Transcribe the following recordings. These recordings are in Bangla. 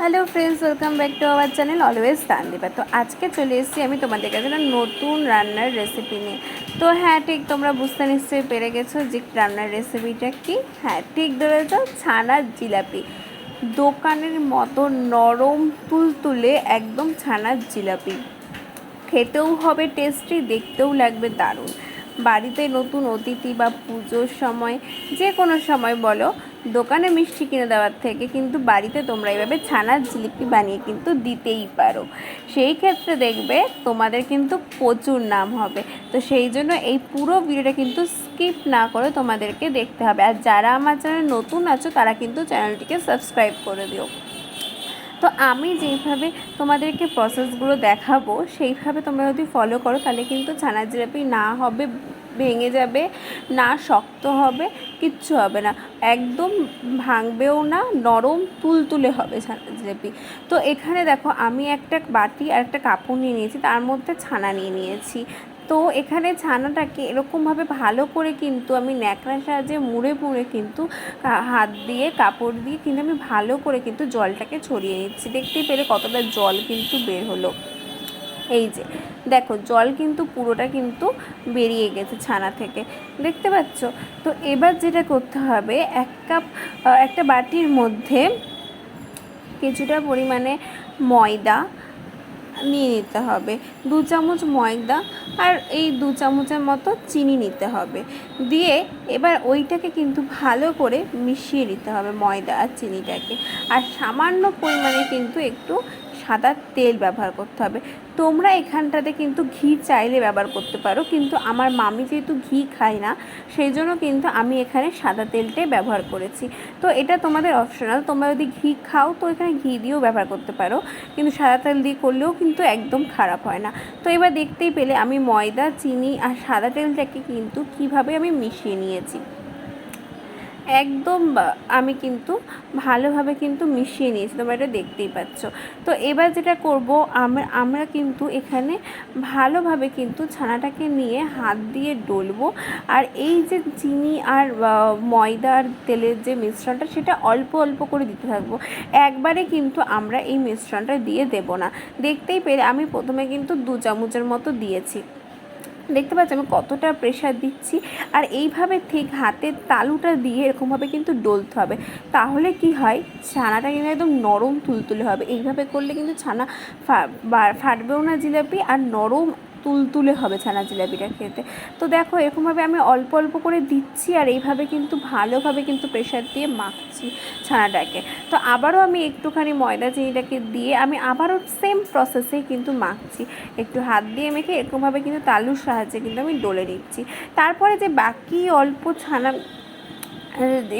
Hello friends welcome back to our channel always Tandipa তো আজকে চলে এসেছি আমি তোমাদের কাছে একটা নতুন রান্নার রেসিপি নিয়ে। তো হ্যাঁ ঠিক তোমরা বুঝতে নিশ্চয়ই পেরে গেছো যে রান্নার রেসিপিটা কি। হ্যাঁ ঠিক ধরেছ ছানার জিলাপি। দোকানের মতো নরম তুলতুলে একদম ছানার জিলাপি। খেতেও হবে টেস্টি দেখতেও লাগবে দারুণ। বাড়িতে নতুন অতিথি বা পুজোর সময় যে কোনো সময় বলো দোকানে মিষ্টি কিনে দেওয়ার থেকে কিন্তু বাড়িতে তোমরা এইভাবে ছানার জিলিপি বানিয়ে কিন্তু দিতেই পারো। সেই ক্ষেত্রে দেখবে তোমাদের কিন্তু প্রচুর নাম হবে। তো সেই জন্য এই পুরো ভিডিওটা কিন্তু স্কিপ না করে তোমাদেরকে দেখতে হবে। আর যারা আমার চ্যানেল নতুন আছো, তারা কিন্তু চ্যানেলটিকে সাবস্ক্রাইব করে দিও। তো আমি যেইভাবে তোমাদেরকে প্রসেসগুলো দেখাবো, সেইভাবে তোমরা যদি ফলো করো, তাহলে কিন্তু ছানার জিলাপি না হবে ভেঙে যাবে, না শক্ত হবে, কিচ্ছু হবে না। একদম ভাঙবেও না, নরম তুলতুলে হবে জিলাপি তো এখানে দেখো আমি একটা বাটি আর একটা কাপড় নিয়ে নিয়েছি, তার মধ্যে ছানা নিয়ে নিয়েছি। তো এখানে ছানাটাকে এরকমভাবে ভালো করে কিন্তু আমি ন্যাকড়ার সাহায্যে মুড়ে মুড়ে কিন্তু হাত দিয়ে, কাপড় দিয়ে কিন্তু আমি ভালো করে কিন্তু জলটাকে ছড়িয়ে নিচ্ছি। দেখতেই পেলে কতটা জল কিন্তু বের হলো। এই যে, দেখো জল কিন্তু পুরোটা কিন্তু বেরিয়ে গেছে ছানা থেকে, দেখতে পাচ্ছ? তো এবার যেটা করতে হবে, এক কাপ একটা বাটির মধ্যে কিছুটা পরিমাণে ময়দা নিয়ে নিতে হবে, দু চামচ ময়দা আর এই দু চামচের মতো চিনি নিতে হবে, দিয়ে এবার ওইটাকে কিন্তু ভালো করে মিশিয়ে নিতে হবে ময়দা আর চিনিটাকে, আর সামান্য পরিমাণে কিন্তু একটু সাদা তেল ব্যবহার করতে হবে। তোমরা এখানটাতে কিন্তু ঘি চাইলে ব্যবহার করতে পারো, কিন্তু আমার মামি যেহেতু ঘি খায় না, সেই জন্য কিন্তু আমি এখানে সাদা তেলটাই ব্যবহার করেছি। তো এটা তোমাদের অপশনাল তোমরা যদি ঘি খাও তো এখানে ঘি দিয়েও ব্যবহার করতে পারো, কিন্তু সাদা তেল দিয়ে করলেও কিন্তু একদম খারাপ হয় না। তো এবার দেখতেই পেলে আমি ময়দা, চিনি আর সাদা তেলটাকে কিন্তু কীভাবে আমি মিশিয়ে নিয়েছি। একদম আমি কিন্তু ভালোভাবে কিন্তু মিশিয়ে নিয়েছি, তোমরা এটা দেখতেই পাচ্ছ। তো এবার যেটা করব আমরা আমরা কিন্তু এখানে ভালোভাবে কিন্তু ছানাটাকে নিয়ে হাত দিয়ে ডলবো। আর এই যে চিনি আর ময়দা আর তেলের যে মিশ্রণটা, সেটা অল্প অল্প করে দিতে থাকব। একবারে কিন্তু আমরা এই মিশ্রণটা দিয়ে দেব না। দেখতেই পেরে আমি প্রথমে কিন্তু দু চামচের মতো দিয়েছি। দেখতে পাচ্ছি আমি কতটা প্রেশার দিচ্ছি। আর এইভাবে ঠিক হাতের তালুটা দিয়ে এরকমভাবে কিন্তু ডলতে হবে। তাহলে কি হয়? ছানাটা কিন্তু একদম নরম তুলতুলে হবে। এইভাবে করলে কিন্তু ছানা ফাটবেও না জিলাপি আর নরম তুলতুলে হবে ছানা জিলাপিটা খেতে। তো দেখো, এরকমভাবে আমি অল্প অল্প করে দিচ্ছি আর এইভাবে কিন্তু ভালোভাবে কিন্তু প্রেশার দিয়ে মাখছি ছানাটাকে। তো আবারও আমি একটুখানি ময়দা চিনিটাকে দিয়ে আমি আবারও সেম প্রসেসে কিন্তু মাখছি। একটু হাত দিয়ে মেখে এরকমভাবে কিন্তু তালুর সাহায্যে কিন্তু আমি ডলে নিচ্ছি। তারপরে যে বাকি অল্প ছানা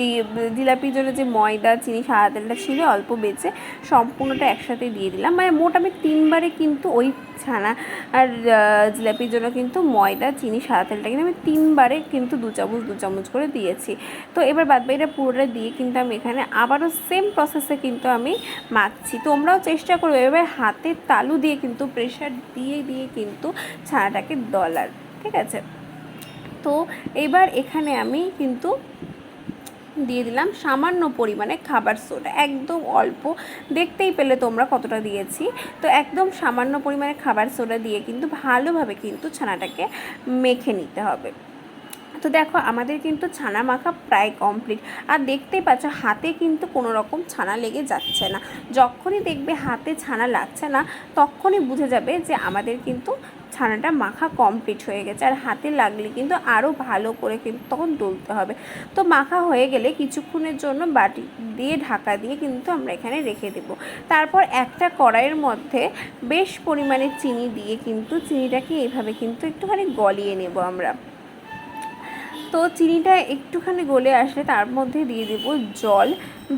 এই জিলাপির জন্য যে ময়দা, চিনি, সাদা তেলটা ছিল, অল্প বেঁচে সম্পূর্ণটা একসাথে দিয়ে দিলাম। মানে মোট আমি তিনবারে কিন্তু ওই ছানা আর জিলাপির জন্য কিন্তু ময়দা, চিনি, সাদা তেলটা কিন্তু আমি তিনবারে কিন্তু দু চামচ দু চামচ করে দিয়েছি। তো এবার বাদ বাকিটা পুরোটা দিয়ে কিন্তু আমি এখানে আবারও সেম প্রসেসে কিন্তু আমি মাখছি। তোমরাও চেষ্টা করবে এবার হাতের তালু দিয়ে কিন্তু প্রেশার দিয়ে দিয়ে কিন্তু ছানাটাকে ডলার ঠিক আছে? তো এবার এখানে আমি কিন্তু দিয়ে দিলাম সামান্য পরিমাণে খাবার সোডা, একদম অল্প। দেখতেই পেলে তোমরা কতটা দিয়েছি। তো একদম সামান্য পরিমাণে খাবার সোডা দিয়ে কিন্তু ভালোভাবে কিন্তু ছানাটাকে মেখে নিতে হবে। তো দেখো, আমাদের কিন্তু ছানা মাখা প্রায় কমপ্লিট। আর দেখতেই পাচ্ছ, হাতে কিন্তু কোনো রকম ছানা লেগে যাচ্ছে না। যখনই দেখবে হাতে ছানা লাগছে না, তখনই বুঝে যাবে যে আমাদের কিন্তু ছানাটা মাখা কমপ্লিট হয়ে গেছে আর হাতে লাগলে কিন্তু আরও ভালো করে কিন্তু তখন দুলতে হবে। তো মাখা হয়ে গেলে কিছুক্ষণের জন্য বাটি দিয়ে ঢাকা দিয়ে কিন্তু আমরা এখানে রেখে দেবো। তারপর একটা কড়াইয়ের মধ্যে বেশ পরিমাণে চিনি দিয়ে কিন্তু চিনিটাকে এইভাবে কিন্তু একটুখানি গলিয়ে নেব আমরা। তো চিনিটা একটুখানি গলে আসলে তার মধ্যে দিয়ে দেব জল।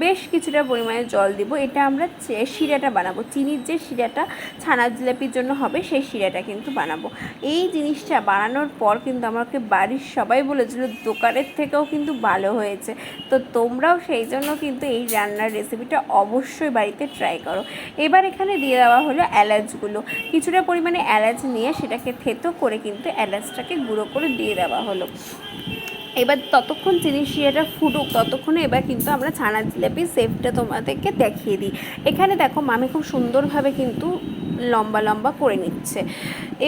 বেশ কিছুটা পরিমাণে জল দেব। এটা আমরা শিরাটা বানাবো। চিনির যে শিরাটা ছানার জিলাপির জন্য হবে, সেই শিরাটা কিন্তু বানাবো। এই জিনিসটা বানানোর পর কিন্তু আমাকে বাড়ির সবাই বলেছিল, দোকানের থেকেও কিন্তু ভালো হয়েছে। তো তোমরাও সেই জন্য কিন্তু এই রান্নার রেসিপিটা অবশ্যই বাড়িতে ট্রাই করো। এবার এখানে দিয়ে দেওয়া হলো এলাচগুলো। কিছুটা পরিমাণে এলাচ নিয়ে সেটাকে থেতো করে কিন্তু এলাচটাকে গুঁড়ো করে দিয়ে দেওয়া হলো। এবার ততক্ষণ চিনি শিরাটা ফুটুক, ততক্ষণে এবার কিন্তু আমরা ছানার জিলাপি সেফটা তোমাদেরকে দেখিয়ে দিই। এখানে দেখো মামি খুব সুন্দরভাবে কিন্তু লম্বা লম্বা করে নিচ্ছে।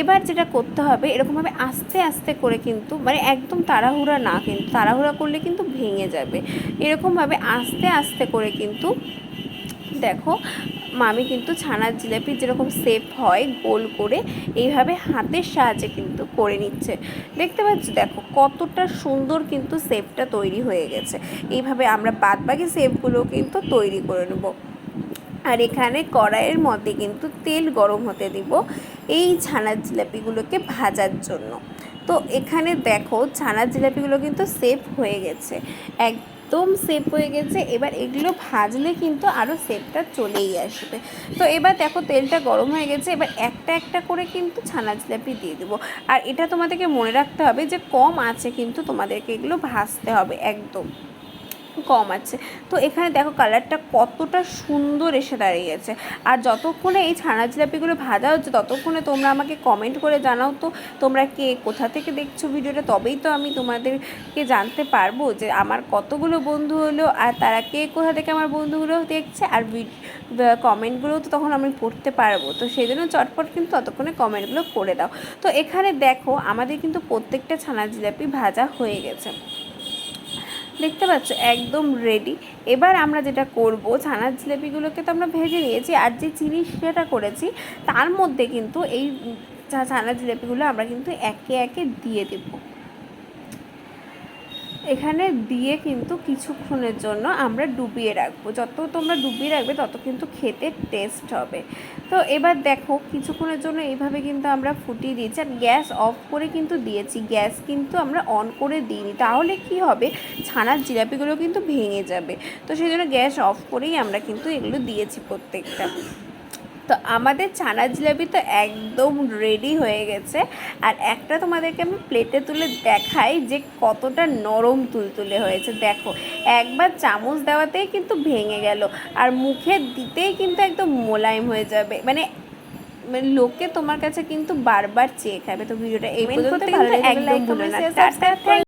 এবার যেটা করতে হবে, এরকমভাবে আস্তে আস্তে করে কিন্তু মানে একদম তাড়াহুড়া না কিন্তু, তাড়াহুড়া করলে কিন্তু ভেঙে যাবে। এরকমভাবে আস্তে আস্তে করে কিন্তু দেখো মামি কিন্তু ছানার জিলাপি যেরকম সেপ হয়, গোল করে এইভাবে হাতের সাহায্যে কিন্তু করে নিচ্ছে। দেখতে পাচ্ছ, দেখো কতটা সুন্দর কিন্তু সেপটা তৈরি হয়ে গেছে। এইভাবে আমরা বাদবাকি সেপগুলো কিন্তু তৈরি করে নেব। আর এখানে কড়াইয়ের মধ্যে কিন্তু তেল গরম হতে দিব এই ছানার জিলাপিগুলোকে ভাজার জন্য। তো এখানে দেখো, ছানার জিলাপিগুলো কিন্তু সেফ হয়ে গেছে। একদম সেফ হয়ে গেছে। এবার এগুলো ভাজলে কিন্তু আরও সেফটা চলেই আসবে। তো এবার দেখো তেলটা গরম হয়ে গেছে, এবার একটা একটা করে কিন্তু ছানা জিলাপি দিয়ে দেবো। আর এটা তোমাদেরকে মনে রাখতে হবে যে কম আছে কিন্তু তোমাদেরকে এগুলো ভাজতে হবে একদম। কম আছে। তো এখানে দেখো কালারটা কতটা সুন্দর এসে দাঁড়িয়েছে। আর যতক্ষণে এই ছানা জিলাপিগুলো ভাজা হচ্ছে, ততক্ষণে তোমরা আমাকে কমেন্ট করে জানাও তো, তোমরা কে, কোথা থেকে দেখছ ভিডিওটা? তবেই তো আমি তোমাদেরকে জানতে পারব যে আমার কতগুলো বন্ধু হলো আর তারা কে, কোথা থেকে আমার বন্ধুগুলো দেখছে। আর কমেন্টগুলো তো তখন আমি পড়তে পারব। তো সেই জন্য চটপট কিন্তু ততক্ষণে কমেন্টগুলো করে দাও। তো এখানে দেখো আমাদের কিন্তু প্রত্যেকটা ছানা জিলাপি ভাজা হয়ে গেছে। দেখতে পাচ্ছ, একদম রেডি এবার আমরা যেটা করব, ছানার জিলেপিগুলোকে তো আমরা ভেজে নিয়েছি, আর যে চিনি সেটা করেছি, তার মধ্যে কিন্তু এই ছানার জিলেপিগুলো আমরা কিন্তু একে একে দিয়ে দেবো। এখানে দিয়ে কিন্তু কিছুক্ষণের জন্য আমরা ডুবিয়ে রাখব। যত তোমরা ডুবিয়ে রাখবে, তত কিন্তু খেতে টেস্ট হবে। তো এবার দেখো, কিছুক্ষণের জন্য এইভাবে কিন্তু আমরা ফুটিয়ে দিয়েছি। আর গ্যাস অফ করে কিন্তু দিয়েছি। গ্যাস কিন্তু আমরা অন করে দিইনি। তাহলে কি হবে? ছানার জিলাপিগুলো কিন্তু ভেঙে যাবে। তো সেই জন্য গ্যাস অফ করেই আমরা কিন্তু এগুলো দিয়েছি প্রত্যেকটা। আমাদের ছানা জিলাপি তো একদম রেডি হয়ে গেছে। আর একটা তোমাদেরকে আমি প্লেটে তুলে দেখাই যে কতটা নরম তুলতুলে হয়েছে। দেখো একবার চামচ দেওয়াতেই কিন্তু ভেঙে গেল। আর মুখে দিতেই কিন্তু একদম মোলায়েম হয়ে যাবে। মানে মানে লোকে তোমার কাছে কিন্তু বারবার চেয়ে খাবে। তো ভিডিওটা এই পর্যন্ত ভালো লাগলে একদম ভুলো না।